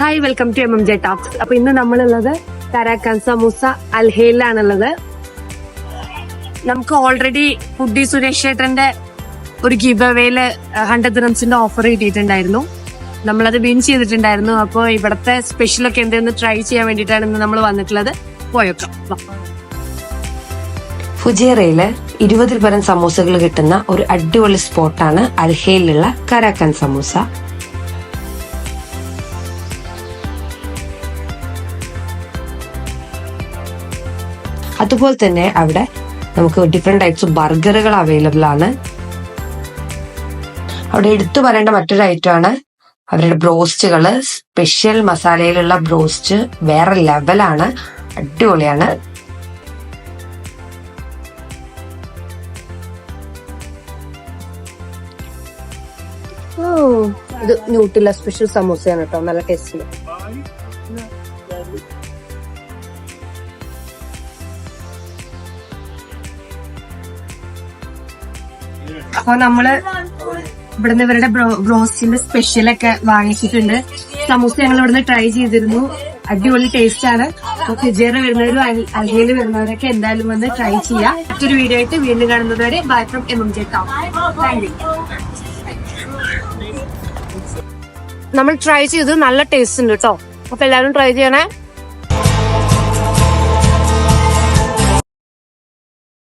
Hi welcome to M M J talks അപ്പൊ ഇന്ന് നമ്മളുള്ളത് കരാക്കൻ സമൂസ അൽഹയിലാണുള്ളത് നമുക്ക് ഓൾറെഡി ഫുഡി സുരേഷ് ചേട്ടന്റെ ഒരു ഗിബ് അവേയിൽ ഹൺഡ്രഡ് റംസിന്റെ ഓഫർ കിട്ടിയിട്ടുണ്ടായിരുന്നു. നമ്മളത് വിൻ ചെയ്തിട്ടുണ്ടായിരുന്നു. അപ്പോൾ ഇവിടുത്തെ സ്പെഷ്യലൊക്കെ എന്തെന്ന് ട്രൈ ചെയ്യാൻ വേണ്ടിയിട്ടാണ് ഇന്ന് നമ്മൾ വന്നിട്ടുള്ളത്. പോയേക്കാം. ഫുജേറയിൽ ഇരുപതിൽ പരം സമൂസകൾ കിട്ടുന്ന ഒരു അടിപൊളി സ്പോട്ടാണ് അൽഹയിലുള്ള കരാക്കൻ സമൂസ. അതുപോലെ തന്നെ അവിടെ നമുക്ക് ഡിഫറെന്റ് ടൈപ്സ് ബർഗറുകൾ അവൈലബിൾ ആണ്. അവിടെ എടുത്തു പറയേണ്ട മറ്റൊരു ഐറ്റം ആണ് അവരുടെ ബ്രോസ്റ്റുകൾ. സ്പെഷ്യൽ മസാലയിലുള്ള ബ്രോസ്റ്റ് വേറെ ലെവലാണ് അടിപൊളിയാണ്. ഇത് ന്യൂട്ടില്ല സ്പെഷ്യൽ സമോസയാണ് കേട്ടോ. നല്ല ടേസ്റ്റിൽ അപ്പൊ നമ്മൾ ഇവിടുന്ന് ഇവരുടെ ബ്രോസ്റ്റിന്റെ സ്പെഷ്യലൊക്കെ വാങ്ങിച്ചിട്ടുണ്ട്. സമൂസ ഞങ്ങൾ ഇവിടുന്ന് ട്രൈ ചെയ്തിരുന്നു. അടിപൊളി ടേസ്റ്റ് ആണ്. അപ്പൊ ഫിജേറ് വരുന്നവരും അൽഹയിൽ വരുന്നവരൊക്കെ എന്തായാലും വന്ന് ട്രൈ ചെയ്യാം. മറ്റൊരു വീഡിയോ ആയിട്ട് വീണ്ടും കാണുന്നതുവരെ bye from M M J thank you നമ്മൾ ട്രൈ ചെയ്ത് നല്ല ടേസ്റ്റ് ഉണ്ട് കേട്ടോ. അപ്പൊ എല്ലാവരും ട്രൈ ചെയ്യണേ.